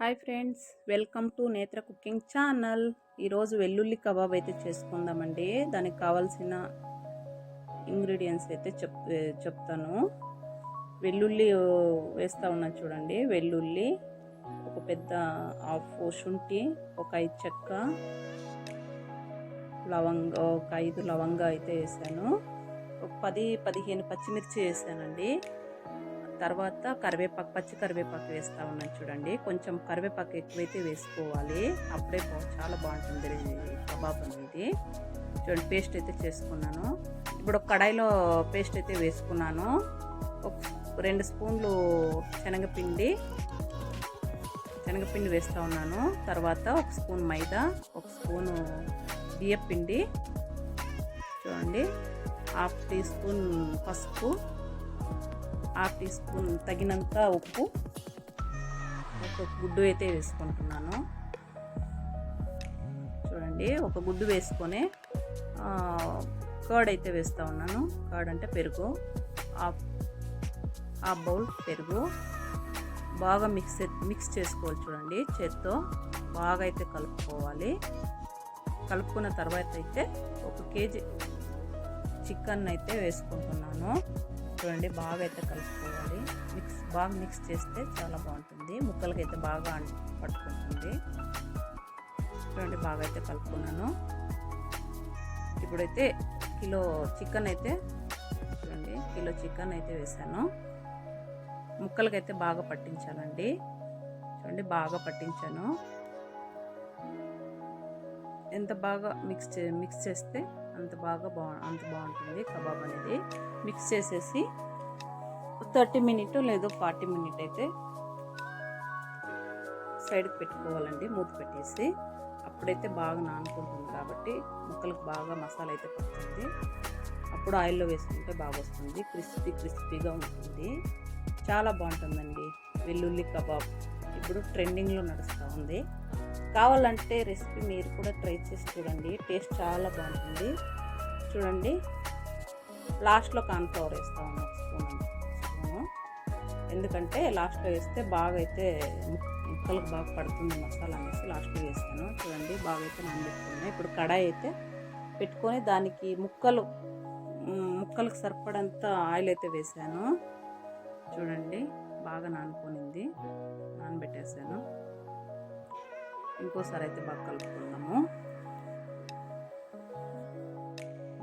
Hi friends welcome to Netra cooking channel. ఈరోజు వెల్లుల్లి kebab అయితే చేసుకుందామండి. దానికి కావాల్సిన ఇంగ్రీడియంట్స్ అయితే చెప్ చెప్తాను. వెల్లుల్లి వేస్తూ ఉన్నాను చూడండి. వెల్లుల్లి ఒక పెద్ద హాఫ్ శుంఠి ఒక ఐదు చెక్క లవంగ ఒక ఐదు లవంగా అయితే వేసాను. ఒక పది పదిహేను పచ్చిమిర్చి వేసానండి. తర్వాత కరివేపాకు పచ్చి కరివేపాకు వేస్తూ ఉన్నాను చూడండి. కొంచెం కరివేపాకు ఎక్కువైతే వేసుకోవాలి. అప్పుడే చాలా బాగుంటుంది కబాబ్ అనేది. చూడండి పేస్ట్ అయితే చేసుకున్నాను. ఇప్పుడు ఒక కడాయిలో పేస్ట్ అయితే వేసుకున్నాను. ఒక రెండు స్పూన్లు శనగపిండి శనగపిండి వేస్తూ ఉన్నాను. తర్వాత ఒక స్పూన్ మైదా ఒక స్పూను బియ్యపిండి. చూడండి హాఫ్ టీ స్పూన్ పసుపు. హాఫ్ టీ స్పూన్ తగినంత ఉప్పు. ఒక గుడ్డు అయితే వేసుకుంటున్నాను. చూడండి ఒక గుడ్డు వేసుకొని కర్డ్ అయితే వేస్తూ ఉన్నాను. కర్డ్ అంటే పెరుగు. హాఫ్ బౌల్ పెరుగు. బాగా మిక్స్ మిక్స్ చేసుకోవాలి చూడండి చేత్తో. బాగా అయితే కలుపుకోవాలి. కలుపుకున్న తర్వాత అయితే ఒక కేజీ చికెన్ అయితే వేసుకుంటున్నాను. చూడండి బాగా అయితే కలుపుకోవాలి. మిక్స్ బాగా మిక్స్ చేస్తే చాలా బాగుంటుంది. ముక్కలకి అయితే బాగా పట్టుకుంటుంది. చూడండి బాగా అయితే కలుపుకున్నాను. ఇప్పుడైతే కిలో చికెన్ అయితే చూడండి కిలో చికెన్ అయితే వేసాను. ముక్కలకైతే బాగా పట్టించానండి చూడండి బాగా పట్టించాను. ఎంత బాగా మిక్స్ చే మిక్స్ చేస్తే అంత బాగా బా అంత బాగుంటుంది కబాబ్ అనేది. మిక్స్ చేసేసి థర్టీ మినిట్ లేదు ఫార్టీ మినిట్ అయితే సైడ్కి పెట్టుకోవాలండి మూత పెట్టేసి. అప్పుడైతే బాగా నానుకుంటుంది కాబట్టి ముక్కలకు బాగా మసాలా అయితే పడుతుంది. అప్పుడు ఆయిల్లో వేసుకుంటే బాగా వస్తుంది క్రిస్పీ క్రిస్పీగా ఉంటుంది. చాలా బాగుంటుందండి వెల్లుల్లి కబాబ్. ఇప్పుడు ట్రెండింగ్లో నడుస్తూ ఉంది. కావాలంటే రెసిపీ మీరు కూడా ట్రై చేసి చూడండి. టేస్ట్ చాలా బాగుంటుంది. చూడండి. లాస్ట్లో కాన్ఫ్లవర్ వేస్తా స్పూన్ స్పూను. ఎందుకంటే లాస్ట్లో వేస్తే బాగా అయితే ముక్కలకు బాగా పడుతుంది మసాలా అనేసి లాస్ట్లో వేస్తాను. చూడండి బాగా అయితే నానబెట్టుకున్నాను. ఇప్పుడు కడాయి అయితే పెట్టుకొని దానికి ముక్కలు ముక్కలకు సరిపడంత ఆయిల్ అయితే వేసాను. చూడండి బాగా నానుకొనింది. నానబెట్టేసాను. ఇంకోసారి అయితే బాగా కలుపుకుందాము.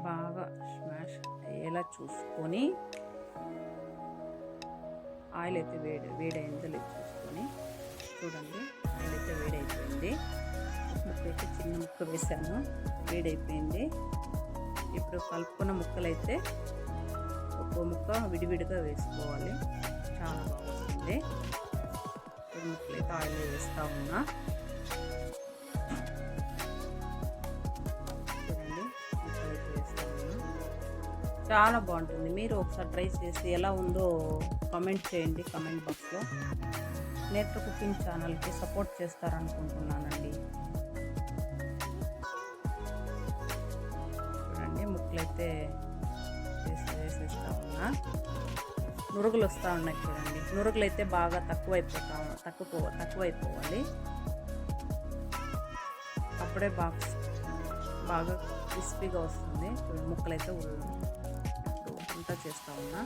బాగా స్మాష్ అయ్యేలా చూసుకొని ఆయిల్ అయితే వేడి వేడైందో లేదు చూసుకొని చూడండి ఆయిల్ అయితే వేడైపోయింది. ముక్కైతే చిన్న ముక్క వేసాము వేడైపోయింది. ఇప్పుడు కలుపుకున్న ముక్కలైతే ఒక్కో ముక్క విడివిడిగా వేసుకోవాలి. చాలా బాగుంటుంది ముక్కలైతే ముక్కలు అయితే ఆయిల్ వేస్తూ ఉన్నా. చాలా బాగుంటుంది. మీరు ఒకసారి ట్రై చేసి ఎలా ఉందో కమెంట్ చేయండి కమెంట్ బాక్స్లో నేత్ర కుకింగ్ ఛానల్కి సపోర్ట్ చేస్తారనుకుంటున్నానండి. చూడండి ముక్కలైతే వేసి వేసేస్తా ఉన్నా. నురుగులు వస్తూ ఉన్నాయి చూడండి. నురుగులు అయితే బాగా తక్కువైపోతా తక్కువ తక్కువైపోవాలి. అప్పుడే బాక్స్ బాగా క్రిస్పీగా వస్తుంది. ముక్కలైతే ఉల్- అంతా చేస్తూ ఉన్నా.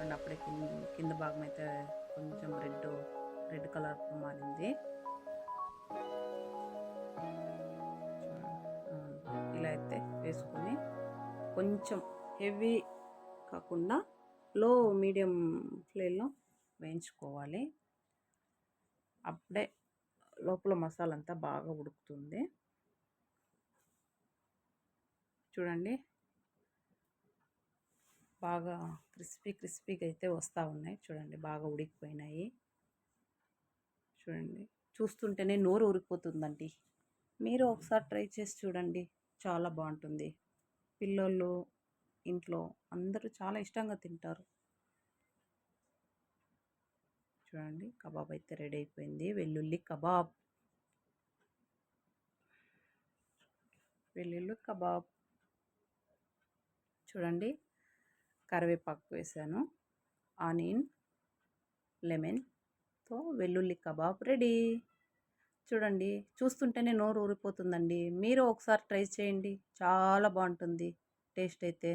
అండ్ అప్పుడే కింద కింద భాగం అయితే కొంచెం రెడ్ రెడ్ కలర్ మారింది. ఇలా అయితే వేసుకొని కొంచెం హెవీ కాకుండా లో మీడియం ఫ్లేమ్లో వేయించుకోవాలి. అప్పుడే లోపల మసాలా అంతా బాగా ఉడుకుతుంది. చూడండి. బాగా క్రిస్పీ క్రిస్పీగా అయితే వస్తూ ఉన్నాయి. చూడండి బాగా ఉడికిపోయినాయి. చూడండి. చూస్తుంటేనే నోరు ఊరిపోతుందండి. మీరు ఒకసారి ట్రై చేసి చూడండి. చాలా బాగుంటుంది. పిల్లోళ్ళు ఇంట్లో అందరూ చాలా ఇష్టంగా తింటారు. చూడండి కబాబ్ అయితే రెడీ అయిపోయింది. వెల్లుల్లి కబాబ్. వెల్లుల్లి కబాబ్. చూడండి. కరివేపాకు వేసాను. ఆనియన్ లెమన్తో వెల్లుల్లి కబాబ్ రెడీ. చూడండి చూస్తుంటేనే నోరు ఊరిపోతుందండి. మీరు ఒకసారి ట్రై చేయండి. చాలా బాగుంటుంది. టేస్ట్ అయితే.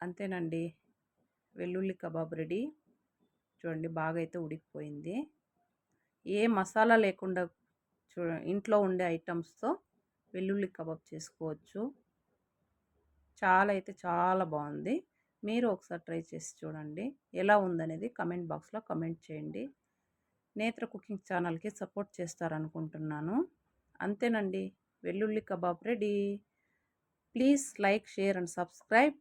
అంతేనండి. వెల్లుల్లి కబాబ్ రెడీ. చూడండి బాగా అయితే ఉడికిపోయింది. ఏ మసాలా లేకుండా చూ ఇంట్లో ఉండే ఐటమ్స్తో వెల్లుల్లి కబాబ్ చేసుకోవచ్చు. చాలా అయితే చాలా బాగుంది మీరు ఒకసారి ట్రై చేసి చూడండి. ఎలా ఉందనేది కమెంట్ బాక్స్లో కమెంట్ చేయండి. నేత్ర కుకింగ్ ఛానల్కి సపోర్ట్ చేస్తారనుకుంటున్నాను. అంతేనండి. వెల్లుల్లి kebab ready. Please like share and subscribe.